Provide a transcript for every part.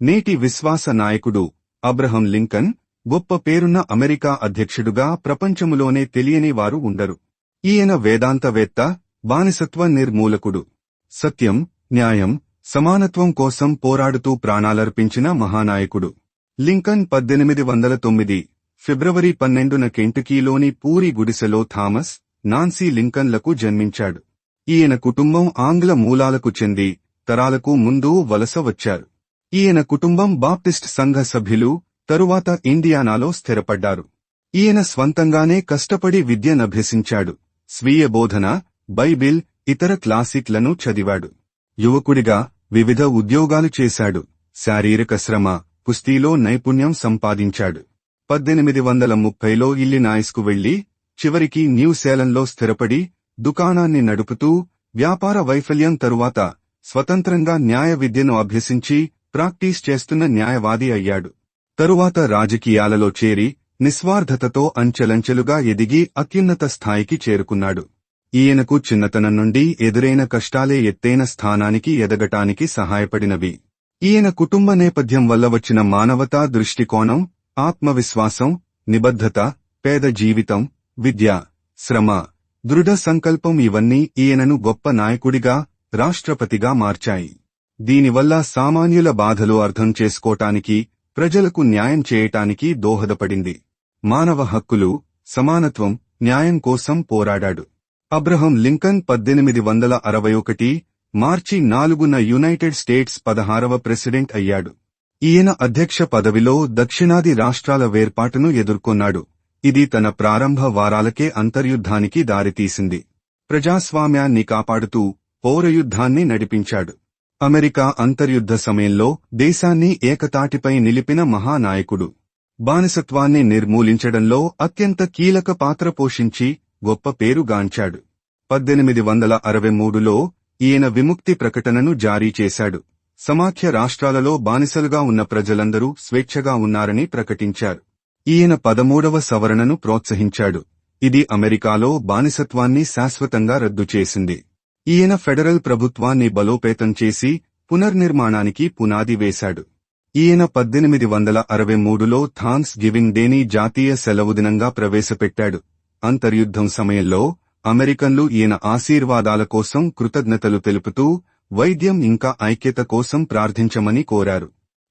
నేటి విశ్వాస నాయకుడు అబ్రహం లింకన్ గొప్ప పేరున్న అమెరికా అధ్యక్షుడుగా ప్రపంచములోనే తెలియని వారు ఉండరు. ఈయన వేదాంతవేత్త బానిసత్వ నిర్మూలకుడు. సత్యం న్యాయం సమానత్వం కోసం పోరాడుతూ ప్రాణాలర్పించిన మహానాయకుడు. లింకన్ పద్దెనిమిది వందల తొమ్మిది ఫిబ్రవరి పన్నెండున కెంటుకీలోని పూరి గుడిసెలో థామస్ నాన్సీ లింకన్లకు జన్మించాడు. ఈయన కుటుంబం ఆంగ్ల మూలాలకు చెంది తరాలకు ముందు వలస వచ్చారు. ఈయన కుటుంబం బాప్టిస్ట్ సంఘ సభ్యులు తరువాత ఇండియానాలో స్థిరపడ్డారు. ఈయన స్వంతంగానే కష్టపడి విద్యనభ్యసించాడు స్వీయ బోధన బైబిల్ ఇతర క్లాసిక్లను చదివాడు. యువకుడిగా వివిధ ఉద్యోగాలు చేశాడు. శారీరక శ్రమ కుస్తీలో నైపుణ్యం సంపాదించాడు. పద్దెనిమిది వందల ముప్పైలో ఇల్లినాయిస్కు వెళ్ళి చివరికి న్యూసేలంలో స్థిరపడి దుకాణాన్ని నడుపుతూ వ్యాపార వైఫల్యం తరువాత స్వతంత్రంగా న్యాయ విద్యను అభ్యసించి ప్రాక్టీస్ చేస్తున్న న్యాయవాది అయ్యాడు. తరువాత రాజకీయాలలో చేరి నిస్వార్థతతో అంచెలంచెలుగా ఎదిగి అత్యున్నత స్థాయికి చేరుకున్నాడు. ఈయనకు చిన్నతనం నుండి ఎదురైన కష్టాలే ఎత్తైన స్థానానికి ఎదగటానికి సహాయపడినవి. ఈయన కుటుంబ నేపథ్యం వల్ల వచ్చిన మానవతా దృష్టికోణం ఆత్మవిశ్వాసం నిబద్ధత పేద జీవితం విద్య శ్రమ దృఢ సంకల్పం ఇవన్నీ ఈయనను గొప్ప నాయకుడిగా రాష్ట్రపతిగా మార్చాయి. దీనివల్ల సామాన్యుల బాధలు అర్థం చేసుకోటానికి ప్రజలకు న్యాయం చేయటానికి దోహదపడింది. మానవ హక్కులు సమానత్వం న్యాయం కోసం పోరాడాడు. అబ్రహం లింకన్ పద్దెనిమిది వందల అరవై ఒకటి మార్చి నాలుగున యునైటెడ్ స్టేట్స్ పదహారవ ప్రెసిడెంట్ అయ్యాడు. ఈయన అధ్యక్ష పదవిలో దక్షిణాది రాష్ట్రాల వేర్పాటును ఎదుర్కొన్నాడు. ఇది తన ప్రారంభ వారాలకే అంతర్యుద్ధానికి దారితీసింది. ప్రజాస్వామ్యాన్ని కాపాడుతూ పౌరయుద్ధాన్ని నడిపించాడు. అమెరికా అంతర్యుద్ధ సమయంలో దేశాన్ని ఏకతాటిపై నిలిపిన మహానాయకుడు. బానిసత్వాన్ని నిర్మూలించడంలో అత్యంత కీలక పాత్ర పోషించి గొప్ప పేరుగాంచాడు పద్దెనిమిది వందల అరవై మూడులో ఈయన విముక్తి ప్రకటనను జారీ చేశాడు. సమాఖ్య రాష్ట్రాలలో బానిసలుగా ఉన్న ప్రజలందరూ స్వేచ్ఛగా ఉన్నారని ప్రకటించారు. ఈయన పదమూడవ సవరణను ప్రోత్సహించాడు. ఇది అమెరికాలో బానిసత్వాన్ని శాశ్వతంగా రద్దు చేసింది. ఈయన ఫెడరల్ ప్రభుత్వాన్ని బలోపేతం చేసి పునర్నిర్మాణానికి పునాది వేశాడు. ఈయన పద్దెనిమిది వందల అరవై మూడులో థాంక్స్ గివింగ్ డేని జాతీయ సెలవుదినంగా ప్రవేశపెట్టాడు. అంతర్యుద్ధం సమయంలో అమెరికన్లు ఈయన ఆశీర్వాదాల కోసం కృతజ్ఞతలు తెలుపుతూ వైద్యం ఇంకా ఐక్యత కోసం ప్రార్థించమని కోరారు.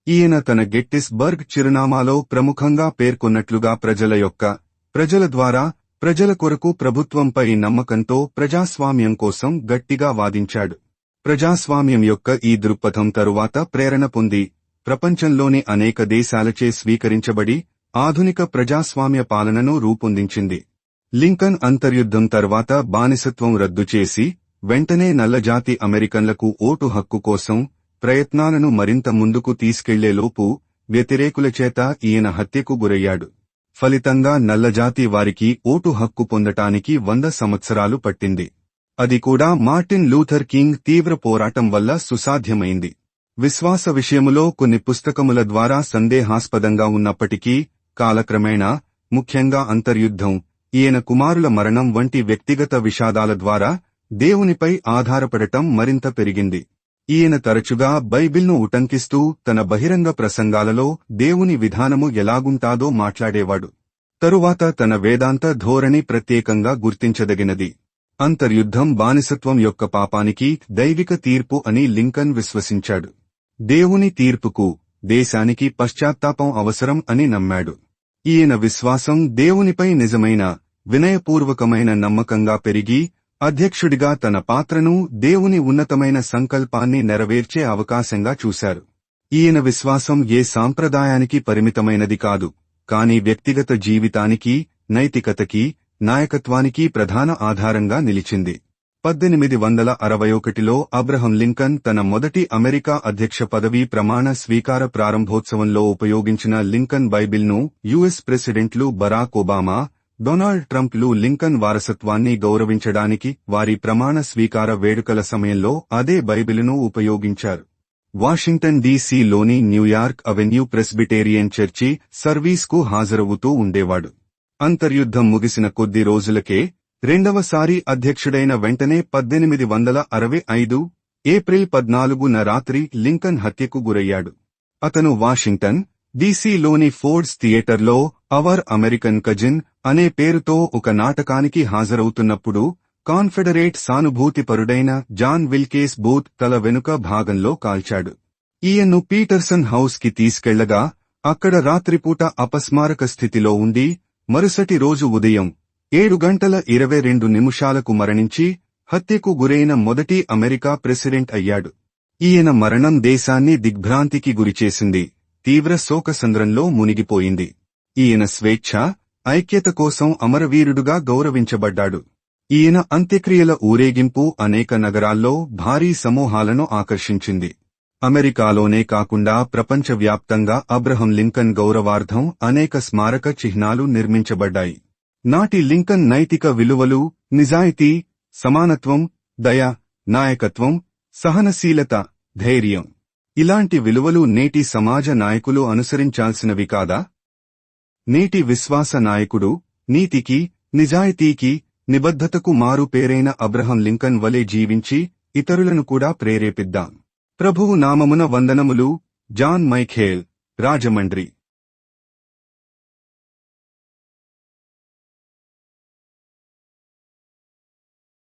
ఈయన తన గెట్టిస్బర్గ్ చిరునామాలో ప్రముఖంగా పేర్కొన్నట్లుగా ప్రజల యొక్క ప్రజల ద్వారా ప్రజల కొరకు ప్రభుత్వంపై నమ్మకంతో ప్రజాస్వామ్యం కోసం గట్టిగా వాదించాడు. ప్రజాస్వామ్యం యొక్క ఈ దృక్పథం తరువాత ప్రేరణ పొంది ప్రపంచంలోని అనేక దేశాలచే స్వీకరించబడి ఆధునిక ప్రజాస్వామ్య పాలనను రూపొందించింది. లింకన్ అంతర్యుద్ధం తర్వాత బానిసత్వం రద్దు చేసి వెంటనే నల్లజాతి అమెరికన్లకు ఓటు హక్కు కోసం ప్రయత్నాలను మరింత ముందుకు తీసుకెళ్ళేలోపు వ్యతిరేకుల చేత ఈయన హత్యకు గురయ్యాడు. ఫలితంగా నల్లజాతి వారికి ఓటు హక్కు పొందటానికి వంద సంవత్సరాలు పట్టింది. అది కూడా మార్టిన్ లూథర్ కింగ్ తీవ్ర పోరాటం వల్ల సుసాధ్యమైంది. విశ్వాస విషయములో కొన్ని పుస్తకముల ద్వారా సందేహాస్పదంగా ఉన్నప్పటికీ కాలక్రమేణా ముఖ్యంగా అంతర్యుద్ధం ఈయన కుమారుల మరణం వంటి వ్యక్తిగత విషాదాల ద్వారా దేవునిపై ఆధారపడటం మరింత పెరిగింది. ఈయన తరచుగా బైబిల్ను ఉటంకిస్తూ తన బహిరంగ ప్రసంగాలలో దేవుని విధానము ఎలాగుంటాదో మాట్లాడేవాడు. తరువాత తన వేదాంత ధోరణి ప్రత్యేకంగా గుర్తించదగినది. అంతర్యుద్ధం బానిసత్వం యొక్క పాపానికి దైవిక తీర్పు అని లింకన్ విశ్వసించాడు. దేవుని తీర్పుకు దేశానికి పశ్చాత్తాపం అవసరం అని నమ్మాడు. ఈయన విశ్వాసం దేవునిపై నిజమైన వినయపూర్వకమైన నమ్మకంగా పెరిగి అధ్యక్షుడిగా తన పాత్రను దేవుని ఉన్నతమైన సంకల్పాన్ని నెరవేర్చే అవకాశంగా చూశారు. ఈయన విశ్వాసం ఏ సాంప్రదాయానికి పరిమితమైనది కాదు కాని వ్యక్తిగత జీవితానికి నైతికతకి నాయకత్వానికి ప్రధాన ఆధారంగా నిలిచింది. పద్దెనిమిది వందల అరవై ఒకటిలో అబ్రహం లింకన్ తన మొదటి అమెరికా అధ్యక్ష పదవి ప్రమాణ స్వీకార ప్రారంభోత్సవంలో ఉపయోగించిన లింకన్ బైబిల్ను యుఎస్ ప్రెసిడెంట్లు బరాక్ ఒబామా డొనాల్డ్ ట్రంప్లు లింకన్ వారసత్వాన్ని గౌరవించడానికి వారి ప్రమాణ స్వీకార వేడుకల సమయంలో అదే బైబిలును ఉపయోగించారు. Washington డీసీలోని New York avenue Presbyterian church సర్వీస్కు హాజరవుతూ ఉండేవాడు. అంతర్యుద్ధం ముగిసిన కొద్ది రోజులకే రెండవసారి అధ్యక్షుడైన వెంటనే పద్దెనిమిది వందల అరవై ఐదు ఏప్రిల్ పద్నాలుగున రాత్రి లింకన్ హత్యకు గురయ్యాడు. అతను వాషింగ్టన్ డీసీలోని ఫోర్డ్స్ థియేటర్లో అవర్ అమెరికన్ కజిన్ అనే పేరుతో ఒక నాటకానికి హాజరవుతున్నప్పుడు కాన్ఫెడరేట్ సానుభూతిపరుడైన జాన్ విల్కేస్ బూత్ తల వెనుక భాగంలో కాల్చాడు. ఈయన్ను పీటర్సన్ హౌస్కి తీసుకెళ్ళగా అక్కడ రాత్రిపూట అపస్మారక స్థితిలో ఉండి మరుసటి రోజు ఉదయం ఏడు గంటల ఇరవై రెండు నిమిషాలకు మరణించి హత్యకు గురైన మొదటి అమెరికా ప్రెసిడెంట్ అయ్యాడు. ఈయన మరణం దేశాన్ని దిగ్భ్రాంతికి గురిచేసింది. తీవ్ర శోకసంద్రంలో మునిగిపోయింది. ఈయన స్వేచ్ఛ ఐక్యత కోసం అమరవీరుడుగా గౌరవించబడ్డాడు. ఈయన అంత్యక్రియల ఊరేగింపు అనేక నగరాల్లో భారీ సమూహాలను ఆకర్షించింది. అమెరికాలోనే కాకుండా ప్రపంచవ్యాప్తంగా అబ్రహం లింకన్ గౌరవార్థం అనేక స్మారక చిహ్నాలు నిర్మించబడ్డాయి. నాటి లింకన్ నైతిక విలువలు నిజాయితీ సమానత్వం దయ నాయకత్వం సహనశీలత ధైర్యం. ఇలాంటి విలువలు నేటి సమాజ నాయకులు అనుసరించాల్సినవి కాదా? నేటి విశ్వాస నాయకుడు నీతికి నిజాయితీకి నిబద్ధతకు మారు పేరైన అబ్రహం లింకన్ వలె జీవించి ఇతరులను కూడా ప్రేరేపిద్దాం. ప్రభువు నామమున వందనములు జాన్ మైఖేల్ రాజమండ్రి.